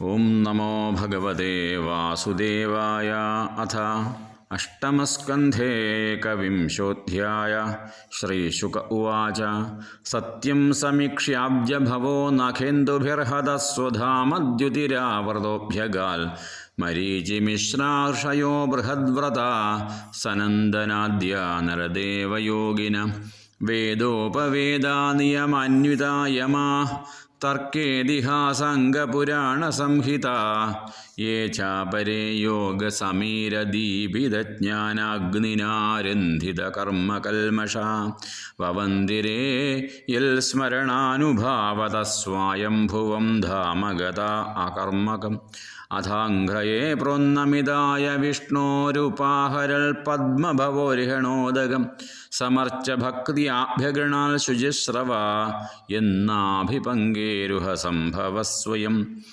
ഓം നമോ ഭഗവതേ വാസുദേവായ അഥ അഷ്ടമസ്കന്ധേ കവിംശോധ്യായ ശ്രീശുക ഉവാച സത്യം സമീക്ഷ്യാബ്ജഭവോ നഖേന്ദുഭിർഹതസ്വധാമദ്യുതിരാവൃതോഭ്യഗാൽ മരീചിമിശ്രാർഷയോ ബൃഹദ്വ്രത സനന്ദനാദ്യ നരദേവയോഗിന വേദോപവേദാനിയമാന്വിതായമാ തർക്കേതിഹാസംഗപുരാണസംഹിത യേ ചാപരേ യോഗസമീരദീപിതജ്ഞാനാഗ്നിനാരന്ധിതകർമ്മകൽമഷ. വവന്തിരേ യൽ സ്മരണാനുഭാവത സ്വായംഭുവം ധാമഗത അകർമ്മകം. അഥാഘ്രയേ പ്രോന്നമിതായ വിഷ്ണോരുപാഹരൽ പത്മഭവോരിഹണോദകം സമർച്ച ഭക്തിയാഭ്യഗണാൽ ശുചിശ്രവ എന്നാഭിപങ്കേരുഹ സംഭവ സ്വയം.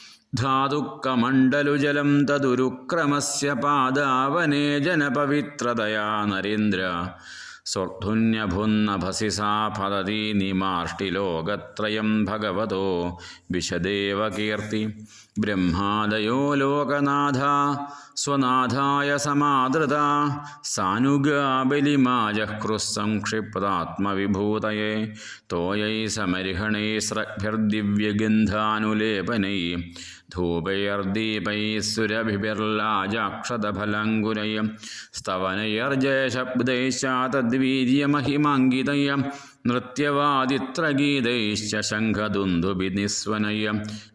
ധാതുക്കമണ്ഡലുജലം തദുരുക്രമസ്യ പാദാവനേ ജനപവിത്രതയാ നരീന്ദ്ര. സ്വർധുന്യഭുന്നഭസി സാ ഫലതി നിമാഷ്ടിലോകത്രയം ഭഗവതോ വിശദേവകീർത്തി ബ്രഹ്മാദയോ ലോകനാഥ സ്വനാഥായ സമാദൃത സാനുഗാബലിമാജഹ്രുസംക്ഷിപ്താത്മവിഭൂതയെ തോയൈ സമരിഹണൈ സ്രഗ്ഭിർദിവ്യഗന്ധാനുലേപനൈ ധൂപൈർദീപൈ സുരഭിർലാജാക്ഷതഫലങ്കുരയ സ്തവനയർജയശബ്ദൈശ്ചാതദ്വീര്യമഹിമാങ്കിതയ നൃത്യവാദിത്രഗീതൈശ്ച ശംഖദുന്ദുഭിനിസ്വനയ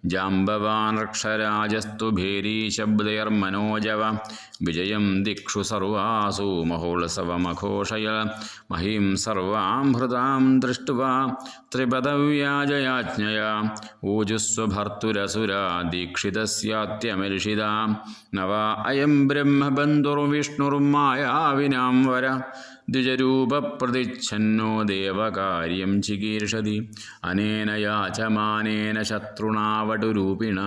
ജാംബവാനക്ഷരാജസ്തു ഭേരീശബ്ദൈർമനോജവ വിജയം ദിക്ഷു സർവാസു മഹോത്സവമഘോഷയ മഹീം സർവാം ഹൃതാം ദൃഷ്ട്വാ ത്രിപദവ്യാജയാജ്ഞയാ ഊജുസ്വഭർത്തുരസുരാ ദീക്ഷിതസ്യാത്യമർഷിത നവ അയം ബ്രഹ്മബന്ധുർവിഷ്ണുർമായാവിനാം വര ദ്വിജരൂപപ്രതിച്ഛന്നോ ദേവകാര്യം ചികീർഷതി. അനേന യാചമാനേന ശത്രുണാവടുരൂപിണ.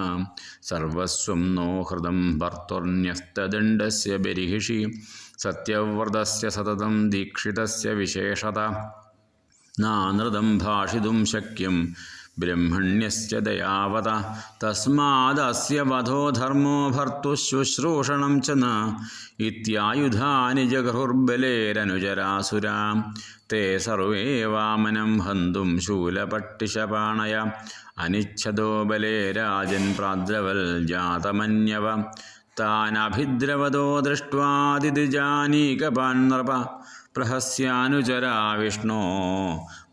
സർവസ്വം നോ ഹൃദം ഭർത്തുർന്യസ്തദണ്ഡസ്യ ബരിഹിഷി. സത്യവ്രതസ്യ സതതം ദീക്ഷിതസ്യ വിശേഷത. നാനൃതം ഭാഷിതും ശക്യം. ബ്രഹ്മണ്യസ്യ ദയാവത. തസ്മാദസ്യ വധോ ധർമ്മോ ഭർത്തുശുശ്രൂഷണം ച ന. ഇത്യായുധാനി ജഗഹുർബലേരനുജരാസുരാം തേ സർവേ വാമനം ഹന്തും ശൂലപട്ടിശപാണയ. അനിച്ഛദോ ബലേ രാജൻ പ്രാദ്രവൽ ജാതമന്യവ. താനഭിദ്രവതോ ദൃഷ്ട്വാതിജാനീകപാൻ നൃപ പ്രഹസ്യാനുചരാ വിഷ്ണോ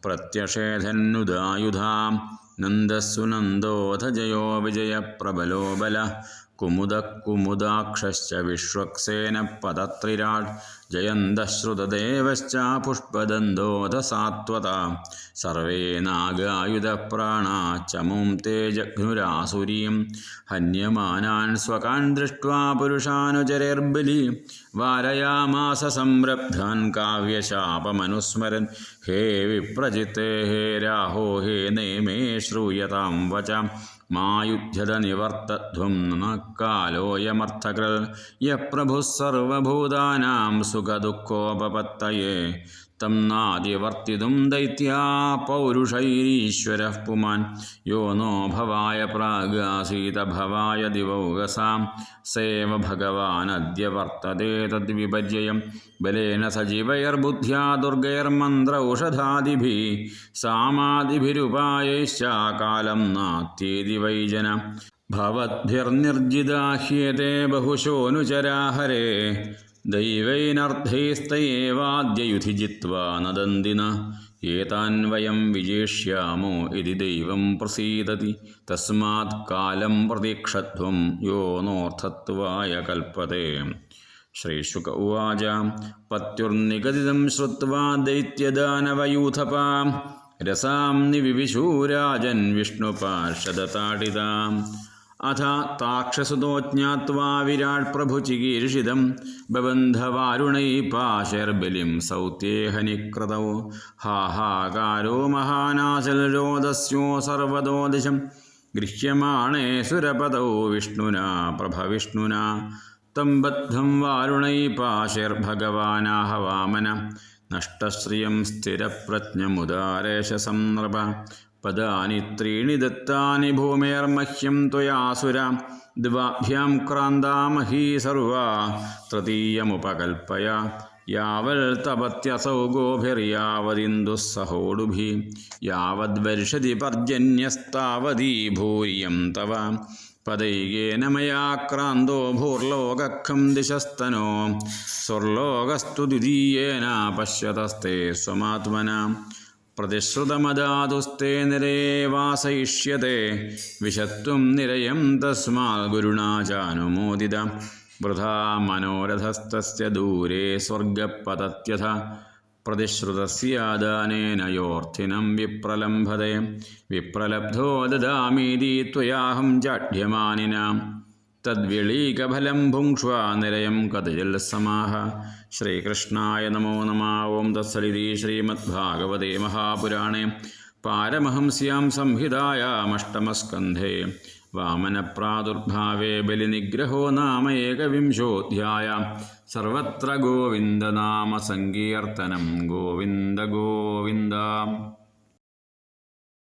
പ്രത്യഷേധന്നുദായുധാം നന്ദസുനന്ദോധ ജയോ വിജയപ്രബലോ ബല. കുമുദക്കുമുദാക്ഷശ്ച വിശ്വക്സേന പദത്രിരാട് ജയന്തശ്രുതദേവശ്ച പുഷ്പദന്തോധസാത്വത സർവേ നാഗായുധപ്രാണ ചമും തേ ജഘ്നുരാസുരീം ഹന്യമാനാൻ സ്വകാൻ ദൃഷ്ട്വാ പുരുഷാനുചരേർബലി. വാരയാമാസ സംരബ്ധാൻ കാവ്യശാപമനുസ്മരൻ. ഹേ വിപ്രജിത്തേ ഹേ രാഹോ ഹേ നേമേ ശ്രൂയതാം വചാം. മായുധ്യത നിവർത്തധ്വം നക്കാലോയമർത്ഥകൃ യപ്രഭുഃ സർവഭൂതാനാം സുഖദുഃഖോപപത്തയേ. തം നാദിവർത്തിതും ദൈത്യാ പൗരുഷൈരീശ്വര പുമാൻ. യോ നോ ഭവായ പ്രാഗാസീത ഭവായ ദിവൗകസാം. സേവ ഭഗവാനദ്യ വർത്തതേ തദ്വിപര്യം ബലേന സജീവൈർബുദ്ധ്യാ ദുർഗൈർമന്ത്രൗഷധാദിഭി സാമാദിഭിരുപായൈശ്ച കാലം നാത്യേതി വൈജന. ഭവദ്ഭിർനിർജിതാഹ്യത്തെ ബഹുശോനുചരാഹരേ. ദൈവൈനർദ്ധൈസ്തയേവാദ്യയുധി ജിത്വാ നദന്തിന ഏതാൻ വയം വിജേഷ്യാമോ ഇതി ദൈവം പ്രസീദതി തസ്മാത് കാലം പ്രതീക്ഷത്വം യോ നോർത്ഥത്വായ കൽപ്പത്തെ ശ്രീശുക ഉവാച. പത്യുർനിഗതിതം ശ്രുവാ ദൈത്യദാനവയൂഥപാം. രസാം നിവിവിശൂരാജൻ വിഷ്ണുപാർഷദതാടിതാം അഥ താക്ഷസുതോ ജ്ഞാത്വാ വിരാട് പ്രഭുചികീർഷിതം ബബന്ധവാരുണൈ പാശർബലിം സൗത്യേഹനിക്രതോ. ഹാഹാകാരോ മഹാനാശൽരോദസ്യോ സർവതോ ദിശം ഗൃഹ്യമാണേ സുരപദൗ വിഷ്ണുനാ പ്രഭവിഷ്ണുനാ. തം ബദ്ധം വാരുണൈ പാശിർഭഗവാനാഹ വാമന നഷ്ടശ്രിയം സ്ഥിരപ്രജ്ഞമുദാരേശ സംനൃപ. പദാനി ത്രീണി ദത്താനി ഭൂമേർമഹ്യം ത്വയാസുര ദ്വാഭ്യാം ക്രാന്താമഹീ സർവ. തൃതീയമുപകൽപ്പയ. യാവൽ തപത്യസൗ ഗോഭിർയാവതിന്ദുസ്സഹോടുഭി യാവദ്വർഷതി പർജന്യസ്താവതീ ഭൂരിയം തവ. പദൈകേന മയാ ക്രാന്തോ ഭൂർലോകഖം ദിശസ്തനോ. സ്വർലോകസ്തു ദ്വിതീയേന പശ്യതസ്തേ സ്വമാത്മന. പ്രതിശ്രുതമദാതുസ്തേ നിരേ വിശത്വം നിരയം തസ്മാൽ ഗുരുണാ ചാനുമോദിത വൃഥാ മനോരഥസ്തസ്യ ദൂരെ സ്വർഗപ്പതത്യഥ പ്രതിശ്രുതസ്യാദാനേനയോർത്ഥിനം വിപ്രലംഭതേ. വിപ്രലബ്ധോ ദദാമീതി ത്വയാഹം ജാഡ്യമാനിനാം തദ്വിളീകഫലം ഭുങ്ക്ഷ്വ നിരയം കഥയിൽ സമാഹ ശ്രീകൃഷ്ണായ നമോ നമ ഓം തത്സലിതി ശ്രീമദ്ഭാഗവതേ മഹാപുരാണേ പാരമഹംസ്യാം സംഹിതായാമഷ്ടമസ്കന്ധേ വാമനപ്രാദുർഭാവേ ബലിനിഗ്രഹോ നാമ ഏകവിംശോധ്യായ സർവത്ര ഗോവിന്ദനാമ സങ്കീർത്തനം ഗോവിന്ദ ഗോവിന്ദ